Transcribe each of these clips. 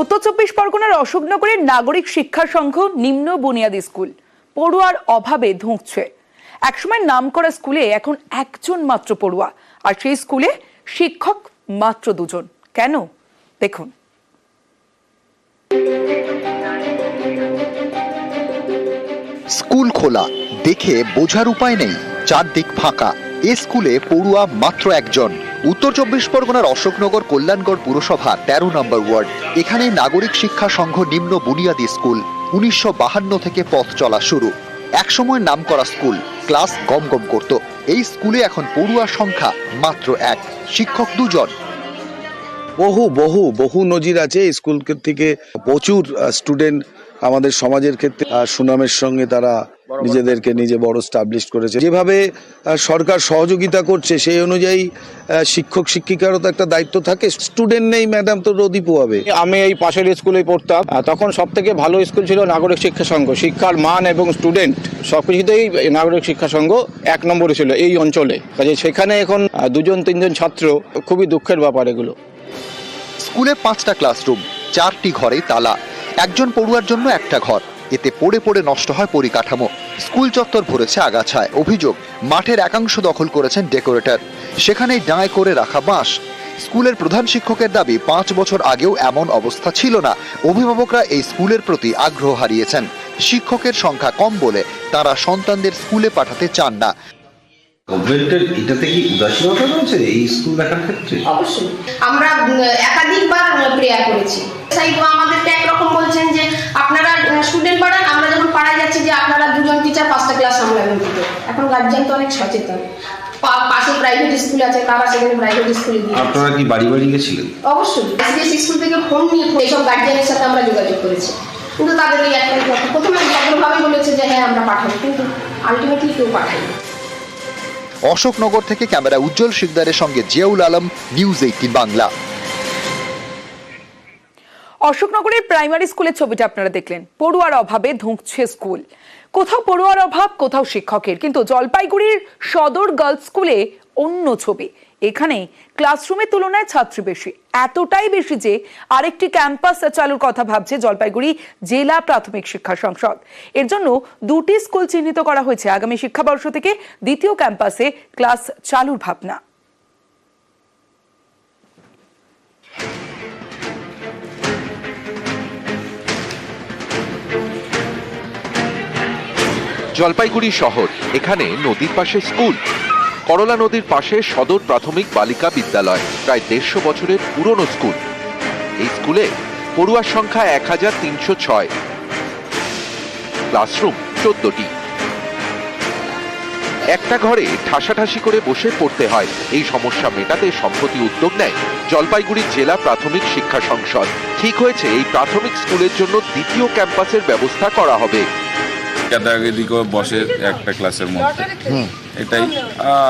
উত্তর চব্বিশ পরগনার অশোকনগরের নাগরিক শিক্ষা সংঘ নিম্ন বুনিয়াদী স্কুল। পড়ুয়ার অভাবে ধুঁকছে। একসময় নাম করা স্কুলে এখন একজন মাত্র পড়ুয়া, আর সেই স্কুলে শিক্ষক মাত্র দুজন। কেন? দেখুন। স্কুল খোলা, দেখে বোঝার উপায় নেই, চারদিক ফাঁকা। এ স্কুলে পড়ুয়া মাত্র একজন। উত্তর চব্বিশ পরগনার অশোকনগর কল্যাণগড় পুরসভা তেরো নম্বর ওয়ার্ড। এখানে নাগরিক শিক্ষা সংঘ নিম্ন বুনিয়াদী স্কুল, উনিশশো থেকে পথ চলা শুরু। একসময় নাম করা স্কুল, ক্লাস গম গম করত। এই স্কুলে এখন পড়ুয়ার সংখ্যা মাত্র এক। শিক্ষক দুজন। বহু বহু বহু নজির আছে স্কুল থেকে। প্রচুর স্টুডেন্ট আমাদের সমাজের ক্ষেত্রে সুনামের সঙ্গে তারা নিজেদেরকে নিজে বড় স্টাবলিশ করেছে। যেভাবে সরকার সহযোগিতা করছে সেই অনুযায়ী শিক্ষক শিক্ষিকারও তো একটা দায়িত্ব থাকে। স্টুডেন্ট নেই ম্যাডাম তো রোদি পোয়াবে আমি এই পাশের স্কুলে পড়তাম তখন সব থেকে ভালো স্কুল ছিল নাগরিক শিক্ষা সংঘ। শিক্ষার মান এবং স্টুডেন্ট সবকিছুতেই নাগরিক শিক্ষা সংঘ এক নম্বরে ছিল এই অঞ্চলে। কাজে সেখানে এখন দুজন তিনজন ছাত্র খুবই দুঃখের ব্যাপার এগুলো। স্কুলে পাঁচটা ক্লাসরুম চারটি ঘরে তালা একজন পড়ুয়ার জন্য একটা ঘর। এতে পড়ে পড়ে নষ্ট হয় পরিকাঠামো। স্কুল চত্বর ভরেছে আগাছায়। অভিযোগ, মাঠের একাংশ দখল করেছেন ডেকোরেটর। সেখানেই ডাঁয় করে রাখা বাঁশ। স্কুলের প্রধান শিক্ষকের দাবি, পাঁচ বছর আগেও এমন অবস্থা ছিল না। অভিভাবকরা এই স্কুলের প্রতি আগ্রহ হারিয়েছেন। শিক্ষকের সংখ্যা কম বলে তারা সন্তানদের স্কুলে পাঠাতে চান না। গভর্নমেন্টের এটাতে কি উদাসীনতা রয়েছে এই স্কুল দেখার ক্ষেত্রে? অবশ্যই। আমরা একাধিকবার প্রেয়ার করেছি। আমাদেরকে একরকম বলছেন যে আপনারা স্টুডেন্ট পড়ান আমরা যখন পাড়ায় যাচ্ছি যে আপনারা দুজন টিচার পাঁচটা ক্লাস সামলাবেন এখন গার্জিয়ান তো অনেক সচেতন। পাশে প্রাইভেট স্কুল আছে তারা সেখানে প্রাইভেট স্কুলে আপনারা কি বাড়ি বাড়ি গেছিলেন? অবশ্যই। এসবিএস স্কুল থেকে ফোন নিয়ে এইসব গার্জিয়ানের সাথে আমরা যোগাযোগ করেছি। কিন্তু তাদের এই একটা প্রথমে বলেছে যে হ্যাঁ আমরা পাঠাবো। কিন্তু আলটিমেটলি কেউ পাঠায়নি। অশোকনগর থেকে ক্যামেরা উজ্জ্বল শিকদারের সঙ্গে জিয়াউল আলম, নিউজ এইটিন বাংলা। অশোকনগরের প্রাইমারি স্কুলের ছবিটা আপনারা দেখলেন। পড়ুয়ার অভাবে ধুঁকছে স্কুল। কোথাও পড়ুয়ার অভাব, কোথাও শিক্ষকের। কিন্তু জলপাইগুড়ির সদর গার্লস স্কুলে অন্য ছবি। এখানে ক্লাসরুমের তুলনায় ছাত্রী বেশি। এতটাই বেশি যে আরেকটি ক্যাম্পাস চালুর কথা ভাবছে জলপাইগুড়ি জেলা প্রাথমিক শিক্ষা সংসদ। এর জন্য দুটি স্কুল চিহ্নিত করা হয়েছে আগামী শিক্ষাবর্ষ থেকে, দ্বিতীয় ক্যাম্পাসে ক্লাস চালুর ভাবনা। জলপাইগুড়ি শহর, এখানে নদীর পাশে স্কুল। করলা নদীর পাশে সদর প্রাথমিক বালিকা বিদ্যালয় প্রায় দেড়শো বছরের পুরনো স্কুল। এই স্কুলে পড়ুয়ার সংখ্যা এক হাজার তিনশো ছয়। ক্লাসরুম চোদ্দটি। একটা ঘরে ঠাসাঠাসি করে বসে পড়তে হয়। এই সমস্যা মেটাতে সম্প্রতি উদ্যোগ নেয় জলপাইগুড়ি জেলা প্রাথমিক শিক্ষা সংসদ। ঠিক হয়েছে এই প্রাথমিক স্কুলের জন্য দ্বিতীয় ক্যাম্পাসের ব্যবস্থা করা হবে। বসে একটা ক্লাসের মধ্যে। এটাই।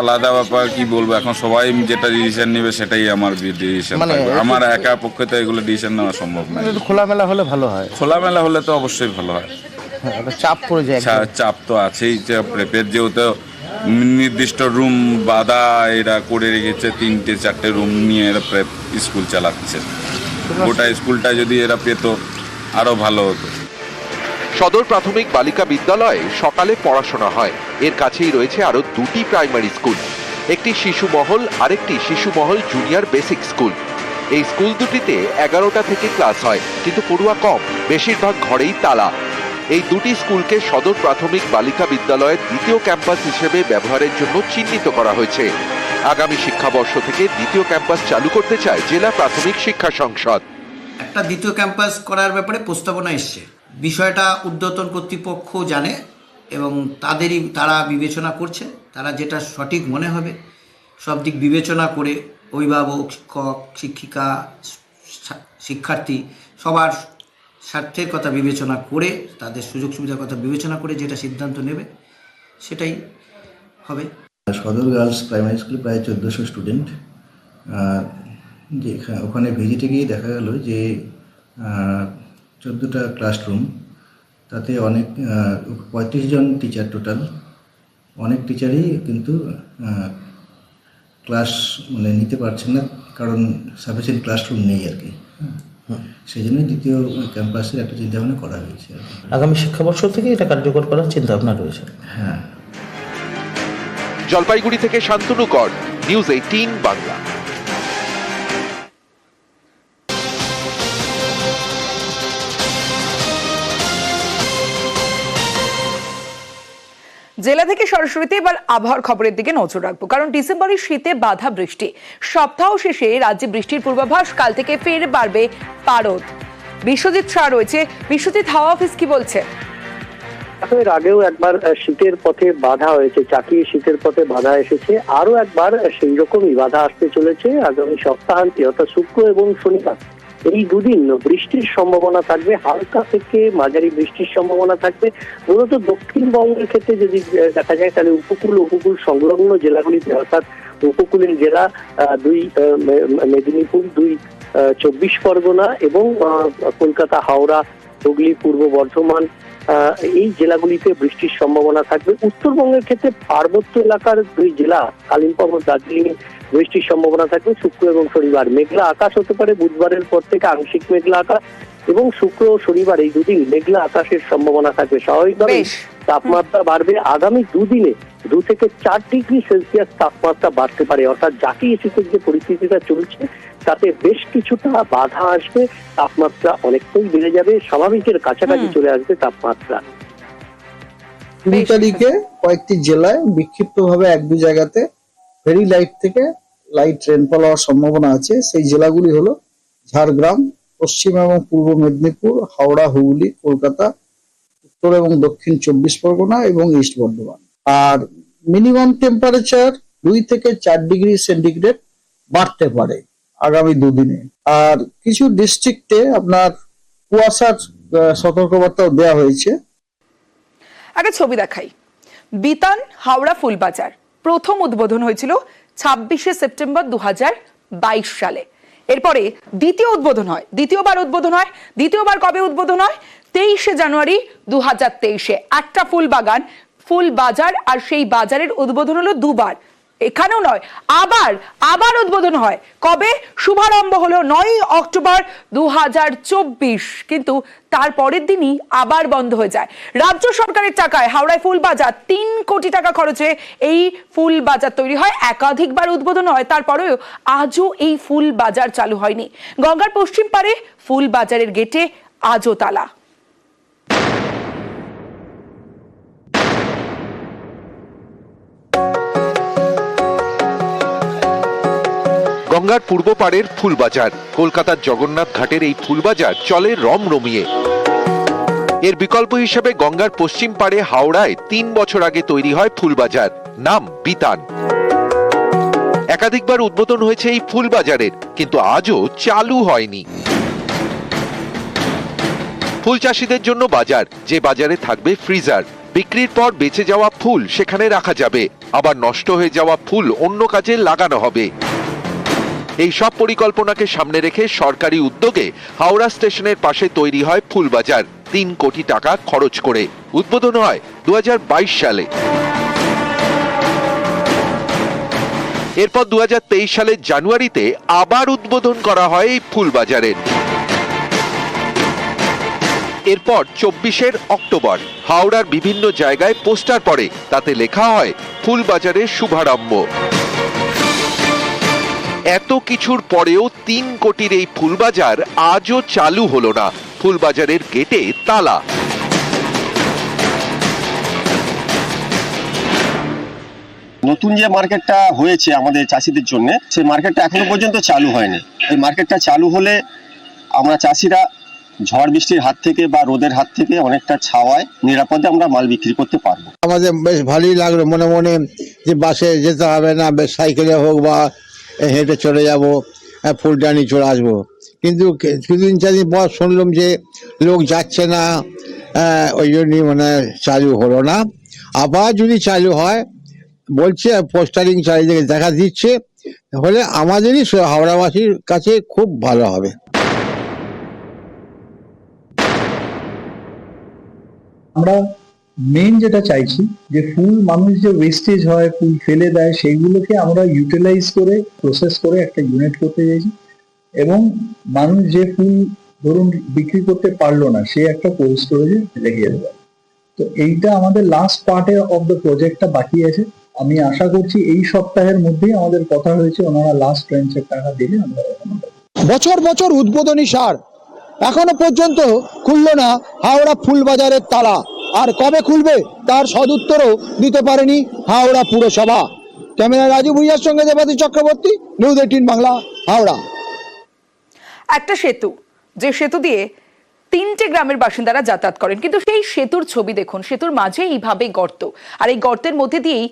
আলাদা ব্যাপার কি বলব এখন সবাই যেটা ডিসিশন নেবে সেটাই আমার ডিসিশন মানে আমার একা পক্ষে তো এগুলো ডিসিশন নেওয়া সম্ভব নয়। খোলামেলা হলে ভালো হয়। খোলামেলা হলে তো অবশ্যই ভালো হয়। হ্যাঁ, চাপ পড়ে যায় চাপ তো আছেই প্রেপের যেহেতু নির্দিষ্ট রুম বাধা এরা করে রেখেছে তিনটে চারটে রুম নিয়ে এরা প্রেপ স্কুল চালাচ্ছে। গোটা স্কুলটা যদি এরা পেতো আরও ভালো হতো। সদর প্রাথমিক বালিকা বিদ্যালয়ে সকালে পড়াশোনা হয়। এর কাছেই রয়েছে আরও দুটি প্রাইমারি স্কুল। একটি শিশু মহল, আরেকটি Shishu Mahal junior basic school. এই স্কুল দুটিতে এগারোটা থেকে ক্লাস হয়, কিন্তু পড়ুয়া কম, বেশিরভাগ ঘরেই তালা। এই দুটি স্কুলকে সদর প্রাথমিক বালিকা বিদ্যালয়ের দ্বিতীয় ক্যাম্পাস হিসেবে ব্যবহারের জন্য চিহ্নিত করা হয়েছে। আগামী শিক্ষাবর্ষ থেকে দ্বিতীয় ক্যাম্পাস চালু করতে চায় জেলা প্রাথমিক শিক্ষা সংসদ। একটা দ্বিতীয় ক্যাম্পাস করার ব্যাপারে প্রস্তাবনা এসছে। বিষয়টা উদ্যতন কর্তৃপক্ষ জানে এবং তাদেরই তারা বিবেচনা করছে, তারা যেটা সঠিক মনে হবে, সব দিক বিবেচনা করে অভিভাবক, শিক্ষক, শিক্ষিকা শিক্ষার্থী সবার স্বার্থের কথা বিবেচনা করে, তাদের সুযোগ সুবিধার কথা বিবেচনা করে যেটা সিদ্ধান্ত নেবে, সেটাই হবে। সদর গার্লস প্রাইমারি স্কুলে প্রায় চোদ্দোশো স্টুডেন্ট। যে ওখানে ভিজিটে গিয়ে দেখা গেল যে চোদ্দোটা ক্লাসরুম তাতে অনেক পঁয়ত্রিশ জন টিচার টোটাল অনেক টিচারই কিন্তু ক্লাস মানে নিতে পারছেন না কারণ সাফিসিয়েন্ট ক্লাসরুম নেই আর কি। হ্যাঁ। সেই জন্যই দ্বিতীয় ক্যাম্পাসের একটা চিন্তাভাবনা করা হয়েছে আগামী শিক্ষাবর্ষ থেকে এটা কার্যকর করার চিন্তা ভাবনা রয়েছে। হ্যাঁ। জলপাইগুড়ি থেকে শান্তনু কর নিউজ এইটিন বাংলা। জেলা থেকে সরাসরিতে এবার আবহাওয়ার খবরের দিকে নজর রাখব। কারণ ডিসেম্বরের শীতে বাধা বৃষ্টি। সপ্তাহ শেষে রাজ্যে বৃষ্টির পূর্বাভাস, কাল থেকে ফের বাড়বে পারদ। বিশ্বজিৎ শাহ রয়েছে। বিশ্বজিৎ, হাওয়া অফিস কি বলছে? এর আগেও একবার শীতের পথে বাধা হয়েছে, চাকিয়ে শীতের পথে বাধা এসেছে। আরও একবার সেই রকমই বাধা আসতে চলেছে। আগামী সপ্তাহান্তে, অর্থাৎ শুক্র এবং শনিবার। এই দুদিন বৃষ্টির সম্ভাবনা থাকবে, হালকা থেকে মাঝারি বৃষ্টির সম্ভাবনা থাকবে। মূলত দক্ষিণবঙ্গের ক্ষেত্রে যদি দেখা যায়, তাহলে উপকূল উপকূল সংলগ্ন জেলাগুলিতে, অর্থাৎ উপকূলের জেলা দুই মেদিনীপুর, দুই চব্বিশ পরগনা এবং কলকাতা, হাওড়া, হুগলি, পূর্ব বর্ধমান এই জেলাগুলিতে বৃষ্টির সম্ভাবনা থাকবে। উত্তরবঙ্গের ক্ষেত্রে পার্বত্য এলাকার দুই জেলা কালিম্পং ও দার্জিলিং বৃষ্টির সম্ভাবনা থাকবে। শুক্র এবং শনিবার মেঘলা আকাশ হতে পারে বুধবারের পর থেকে আংশিক মেঘলা আকাশ এবং শুক্র ও শনিবার এই দুদিন মেঘলা আকাশের সম্ভাবনা থাকবে। স্বাভাবিকভাবে তাপমাত্রা বাড়বে। আগামী দুদিনে দু থেকে চার ডিগ্রি সেলসিয়াস তাপমাত্রা বাড়তে পারে। অর্থাৎ জাতীয় শীতের যে পরিস্থিতিটা চলছে তাতে বেশ কিছুটা বাধা আসবে তাপমাত্রা অনেকটাই বেড়ে যাবে স্বাভাবিকের কাছাকাছি চলে আসবে তাপমাত্রা। কুড়ি বেশ। তারিখে কয়েকটি জেলায় বিক্ষিপ্তভাবে এক দু জায়গাতে ভেরি লাইট থেকে লাইট রেনফল হওয়ার সম্ভাবনা আছে। সেই জেলাগুলি হলো ঝাড়গ্রাম পশ্চিম এবং পূর্ব মেদিনীপুর হাওড়া হুগলি কলকাতা উত্তর এবং দক্ষিণ চব্বিশ পরগনা এবং ইস্ট বর্ধমান। আর মিনিমাম টেম্পারেচার দুই থেকে চার ডিগ্রি সেন্টিগ্রেড বাড়তে পারে আগামী দুদিনে। আর কিছু ডিস্ট্রিক্টে আপনার কুয়াশার সতর্কবার্তাও দেওয়া হয়েছে। একটা ছবি দেখাই। বিতান হাওড়া ফুলবাজার প্রথম উদ্বোধন হয়েছিল ছাব্বিশে সেপ্টেম্বর দু হাজার বাইশ সালে। এরপরে দ্বিতীয় উদ্বোধন হয়। দ্বিতীয়বার উদ্বোধন হয়। দ্বিতীয়বার কবে উদ্বোধন হয়? তেইশে জানুয়ারি দু হাজার তেইশে। একটা ফুল বাগান ফুল বাজার আর সেই বাজারের উদ্বোধন হলো দুবার। এখানেও নয়, আবার আবার উদ্বোধন হয়। কবে? শুভারম্ভ হলো নয় অক্টোবর দু হাজার চব্বিশ। কিন্তু তার পরের দিনই আবার বন্ধ হয়ে যায়। রাজ্য সরকারের টাকায় হাওড়ায় ফুল বাজার তিন কোটি টাকা খরচে এই ফুল বাজার তৈরি হয়। একাধিকবার উদ্বোধন হয়, তারপরেও আজও এই ফুল বাজার চালু হয়নি। গঙ্গার পশ্চিম পারে ফুল বাজারের গেটে আজও তালা। গঙ্গার পূর্ব পাড়ের ফুলবাজার। কলকাতার জগন্নাথ ঘাটের এই ফুলবাজার চলে রমরমিয়ে। এর বিকল্প হিসেবে গঙ্গার পশ্চিম পাড়ে হাওড়ায় তিন বছর আগে তৈরি হয় ফুলবাজার, নাম বিতান। একাধিকবার উদ্বোধন হয়েছে এই ফুলবাজারের, কিন্তু আজও চালু হয়নি। ফুল চাষিদের জন্য বাজার, যে বাজারে থাকবে ফ্রিজার। বিক্রির পর বেঁচে যাওয়া ফুল সেখানে রাখা যাবে, আবার নষ্ট হয়ে যাওয়া ফুল অন্য কাজে লাগানো হবে। এই সব পরিকল্পনাকে সামনে রেখে সরকারি উদ্যোগে হাওড়া স্টেশনের পাশে তৈরি হয় ফুলবাজার, তিন কোটি টাকা খরচ করে। উদ্বোধন হয় দু হাজার বাইশ সালে। এরপর দু হাজার তেইশ সালের জানুয়ারিতে আবার উদ্বোধন করা হয় এই ফুলবাজারের। এরপর চব্বিশের অক্টোবর, হাওড়ার বিভিন্ন জায়গায় পোস্টার পড়ে, তাতে লেখা হয়, ফুলবাজারের শুভারম্ভ। এত কিছুর পরেও তিন কোটির এই ফুলবাজার আজও চালু হলো না। ফুলবাজারের গেটে তালা। নতুন যে মার্কেটটা হয়েছে আমাদের চাষিদের জন্য সেই মার্কেটটা এখনও পর্যন্ত চালু হয়নি। এই মার্কেটটা চালু হলে আমরা চাষিরা ঝড় বৃষ্টির হাত থেকে বা রোদের হাত থেকে অনেকটা ছাওয়ায় নিরাপদে আমরা মাল বিক্রি করতে পারব। আমাদের বেশ ভালোই লাগল মনে মনে যে বাসে যেতে হবে না বেশ সাইকেলে হোক বা হেঁটে চলে যাব ফুলটা নিয়ে চলে আসব। কিন্তু কিছুদিন চারদিন পর শুনলাম যে লোক যাচ্ছে না ওই জন্যই মানে চালু হলো না। আবার যদি চালু হয়, বলছে পোস্টারিং চারিদিকে দেখা দিচ্ছে, তাহলে আমাদেরই হাওড়াবাসীর কাছে খুব ভালো হবে। আমরা মেন যেটা চাইছি, যে ফুল মানুষ যে ওয়েস্টেজ হয় ফুল ফেলে দেয় সেইগুলোকে আমরা ইউটিলাইজ করে প্রসেস করে একটা ইউনিট করতে চাইছি। এবং মানুষ যে ফুল ধরুন বিক্রি করতে পারল না, সে একটা কোল্ড স্টোরেজে রেখে দেবে। তো এইটা আমাদের লাস্ট পার্টে অফ দ্য প্রজেক্টটা বাকি আছে। আমি আশা করছি এই সপ্তাহের মধ্যেই আমাদের কথা হয়েছে, ওনারা লাস্ট ট্রেন্সের টাকা দিলে আমরা বছর বছর উদ্বোধনী সার, এখনও পর্যন্ত খুলল না হাওড়া ফুলবাজারের তালা। আর কবে খুলবে তার সদুত্তরও দিতে পারেনি হাওড়া পুরসভা। ক্যামেরা রাজু ভুইয়ার সঙ্গে দেবাদী চক্রবর্তী, নিউজ এইটিন বাংলা, হাওড়া। একটা সেতু, যে সেতু দিয়ে তিনটে গ্রামের বাসিন্দারা যাতায়াত করেন। কিন্তু সেই সেতুর ছবি দেখুন, সেতুর মাঝে এইভাবে গর্ত। আর এই গর্তের মধ্যে দিয়েই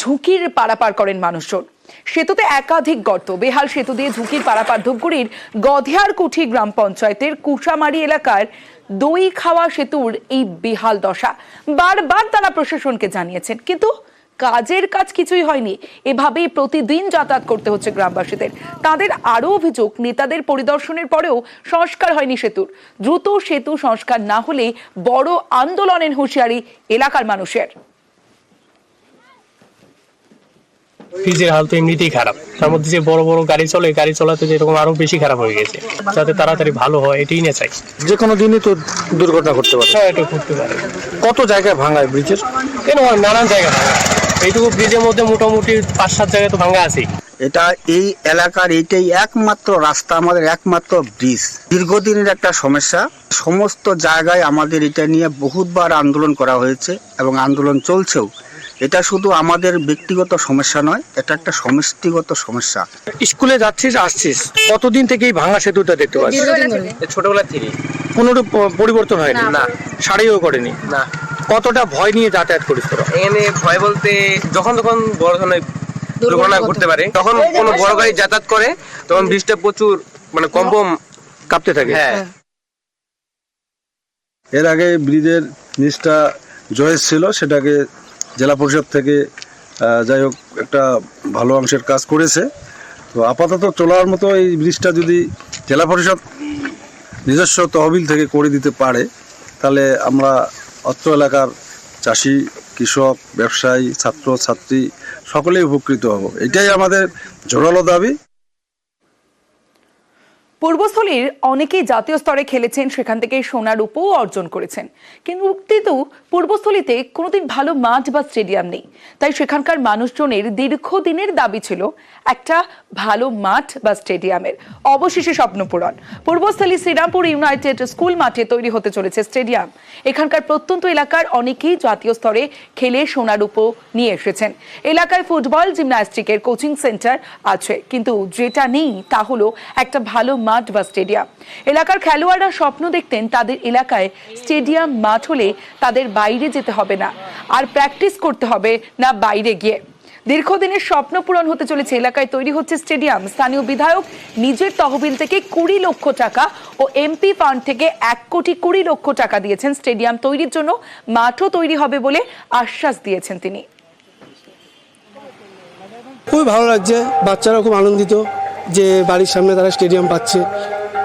ঝুঁকির পারাপার করেন মানুষজন। সেতুতে একাধিক গর্ত, বেহাল সেতু দিয়ে ঝুঁকির পারাপার ধূপগুড়ির গধেয়ারকুঠি গ্রাম পঞ্চায়েতের কুশামারি এলাকার দই খাওয়া সেতুর এই বেহাল দশা। বারবার তারা প্রশাসনকে জানিয়েছেন, কিন্তু কাজের কাজ কিছুই হয়নি। এভাবেই প্রতিদিন যাতায়াত করতে হচ্ছে গ্রামবাসীদের। তাদের আরও অভিযোগ, নেতাদের পরিদর্শনের পরেও সংস্কার হয়নি সেতুর। দ্রুত সেতু সংস্কার না হলে বড় আন্দোলনের হুঁশিয়ারি এলাকার মানুষের। ব্রিজের হাল তো এমনিতেই খারাপ। তার মধ্যে যে বড় বড় গাড়ি চলে গাড়ি চলাতে যেরকম আরও বেশি খারাপ হয়ে গেছে। যাতে তাড়াতাড়ি ভালো হয় এটাই না চাই। যে কোনো দিনই তো দুর্ঘটনা ঘটতে পারে। হ্যাঁ এটা করতে পারে। কত জায়গায় ভাঙায় ব্রিজের? কেন নানান জায়গা ভাঙা। এইটুকু ব্রিজের মধ্যে মোটামুটি পাঁচ সাত জায়গায় তো ভাঙা আছে এটা এই এলাকার এটাই একমাত্র রাস্তা আমাদের একমাত্র ব্রিজ। দীর্ঘদিনের একটা সমস্যা। সমস্ত জায়গায় আমাদের এটা নিয়ে বহুতবার আন্দোলন করা হয়েছে এবং আন্দোলন চলছেও। এটা শুধু আমাদের ব্যক্তিগত সমস্যা নয় এটা একটা সমষ্টিগত সমস্যা। স্কুলে যাচ্ছিস আসছিস কতদিন থেকে এই ভাঙা সেতুটা দেখতে পাচ্ছিস? ছোটবেলা থেকে। কোনো পরিবর্তন হয়নি? না। সারিও করেনি না। কতটা ভয় নিয়ে যাতায়াত করিস তোরা? এখানে ভয় বলতে যখন তখন বড় ধরনের দুর্ঘটনা ঘটতে পারে। তখন কোনো বড় গাড়ি যাতায়াত করে তখন বৃষ্টিটা প্রচুর মানে কম্পম কাঁপতে থাকে। হ্যাঁ। এর আগে ব্রিজের নিচটা জয়েস ছিল সেটাকে জেলা পরিষদ থেকে যাই হোক, একটা ভালো অংশের কাজ করেছে। তো আপাতত চলার মতো এই ব্রিজটা যদি জেলা পরিষদ নিজস্ব তহবিল থেকে করে দিতে পারে, তাহলে আমরা অত্র এলাকার চাষি, কৃষক, ব্যবসায়ী, ছাত্র, ছাত্রী সকলেই উপকৃত হব। এটাই আমাদের জোরালো দাবি। পূর্বস্থলীর অনেকেই জাতীয় স্তরে খেলেছেন, সেখান থেকে সোনার উপও অর্জন করেছেন। কিন্তু কিন্তু পূর্বস্থলীতে কোনোদিন ভালো মাঠ বা স্টেডিয়াম নেই। তাই সেখানকার মানুষজনের দীর্ঘদিনের দাবি ছিল একটা ভালো মাঠ বা স্টেডিয়ামের। অবশেষে স্বপ্ন পূরণ পূর্বস্থলী শ্রীরামপুর ইউনাইটেড স্কুল মাঠে তৈরি হতে চলেছে স্টেডিয়াম। এখানকার প্রত্যন্ত এলাকার অনেকেই জাতীয় স্তরে খেলে সোনার উপো নিয়ে এসেছেন। এলাকায় ফুটবল জিমন্যাস্টিকের কোচিং সেন্টার আছে। কিন্তু যেটা নেই তা হলো একটা ভালো মাঠ বা স্টেডিয়াম। এলাকার খেলোয়াড়রা স্বপ্ন দেখতেন তাদের এলাকায় স্টেডিয়াম মাঠ হলে তাদের বাইরে যেতে হবে না, আর প্র্যাকটিস করতে হবে না বাইরে গিয়ে। দীর্ঘদিনের স্বপ্ন পূরণ হতে চলেছে এলাকায় তৈরি হচ্ছে স্টেডিয়াম। স্থানীয় বিধায়ক নিজের তহবিল থেকে কুড়ি লক্ষ টাকা ও এমপি ফান্ড থেকে এক কোটি কুড়ি লক্ষ টাকা দিয়েছেন স্টেডিয়াম তৈরির জন্য। মাঠও তৈরি হবে বলে আশ্বাস দিয়েছেন তিনি। খুবই ভালো লাগছে বাচ্চারা খুব আনন্দিত। যে বাড়ির সামনে তারা স্টেডিয়াম পাচ্ছে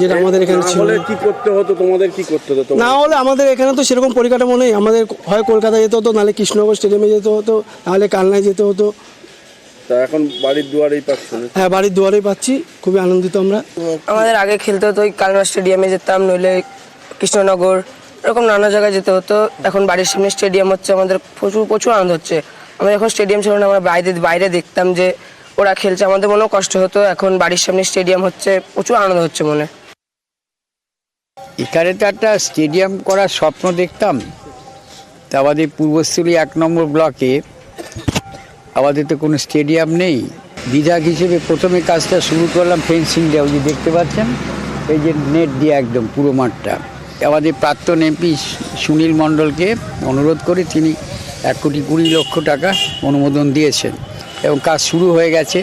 যেটা আমাদের এখানে ছিল। কি করতে হতো তোমাদের কি করতে হতো না হলে আমাদের এখানে তো সেরকম পরিকাঠামো নেই। আমাদের হয় কলকাতা যেতে হতো নাহলে কৃষ্ণনগর স্টেডিয়ামে যেতে হতো নাহলে কালনায় যেতে হতো। তা এখন বাড়ির দুয়ারেই পাচ্ছ হ্যাঁ বাড়ির দুয়ারেই পাচ্ছি। খুবই আনন্দিত আমরা। আমাদের আগে খেলতে হতো ওই কালনা স্টেডিয়ামে যেতাম নইলে কৃষ্ণনগর এরকম নানা জায়গায় যেতে হতো। এখন বাড়ির সামনে স্টেডিয়াম হচ্ছে আমাদের প্রচুর প্রচুর আনন্দ হচ্ছে। আমাদের এখন স্টেডিয়াম ছিল না আমরা বাইরে বাইরে দেখতাম যে ওরা খেলছে। আমাদের মনেও কষ্ট হতো। এখন বাড়ির সামনে স্টেডিয়াম হচ্ছে, প্রচুর আনন্দ হচ্ছে মনে। এখানে তো একটা স্টেডিয়াম করার স্বপ্ন দেখতাম। তা আমাদের পূর্বস্থলী এক নম্বর ব্লকে আমাদের তো কোনো স্টেডিয়াম নেই। বিধায়ক হিসেবে প্রথমে কাজটা শুরু করলাম ফেন্সিং দেওয়া যে দেখতে পাচ্ছেন? এই যে নেট দিয়ে একদম পুরো মাঠটা। আমাদের প্রাক্তন এমপি সুনীল মণ্ডলকে অনুরোধ করে, তিনি এক কোটি কুড়ি লক্ষ টাকা অনুমোদন দিয়েছেন। এবং কাজ শুরু হয়ে গেছে।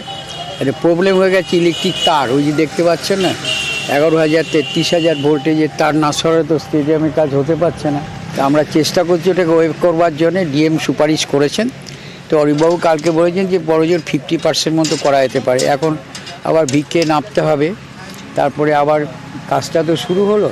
একটা প্রবলেম হয়ে গেছে ইলেকট্রিক তার। ওই যে দেখতে পাচ্ছেন না? এগারো হাজার তেত্রিশ হাজার ভোল্টেজের তার না সরালে তো স্টেডিয়ামে কাজ হতে পারছে না। তা আমরা চেষ্টা করছি ওটাকে ওয়েব করবার জন্য। ডিএম সুপারিশ করেছেন। তো অরিবাবু কালকে বলেছেন যে বড়জোর ফিফটি পার্সেন্ট মতো করা যেতে পারে। এখন আবার ভিক্ষে নামতে হবে। তারপরে আবার কাজটা তো শুরু হলো।